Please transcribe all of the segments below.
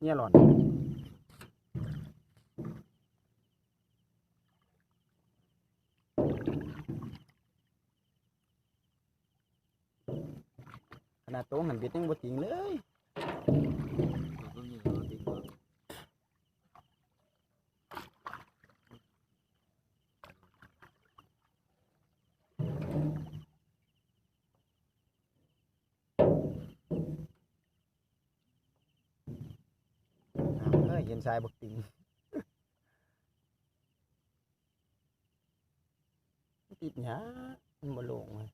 เนี่ยหล่อนขนาดโต๊ะหันเบ็ดยังบ่ติงเลย ตัวนี้เราติดเบิก อ้าว เห็นชายบักติงติดหยามันบ่ลงเลย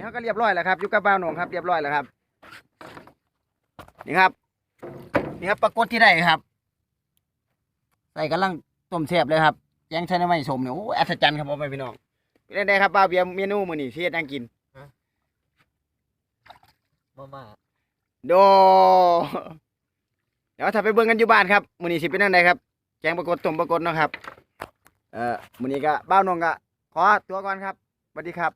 นนี้เขาก็เรียบร้อยแล้วครับอยู่กับบ้าวหนงครับเรียบร้อยแล้วครับ นี่ครับนี่ครับปรากฏที่ได้ครับ ใส่กำลังต้มแซ่บเลยครับแกงใช้น้ำมันสมเนี่ยโอ้ยอัศจรรย์ครับพ่อแม่พี่น้องเป็นไงครับบ้าวเบียร์เมนูมื้อนี้ที่เฮ็ดนั่งกินมาม่าโดเดี๋ยวถ้าไปเบิ่งกันอยู่บ้านครับมื้อนี้สิเป็นจังไดครับแกงปรากฏต้มปรากฏเนาะครับ เอ่อมื้อนี้ก็บ้าวหนงก็ขอตัวก่อนครับสวัสดีครับ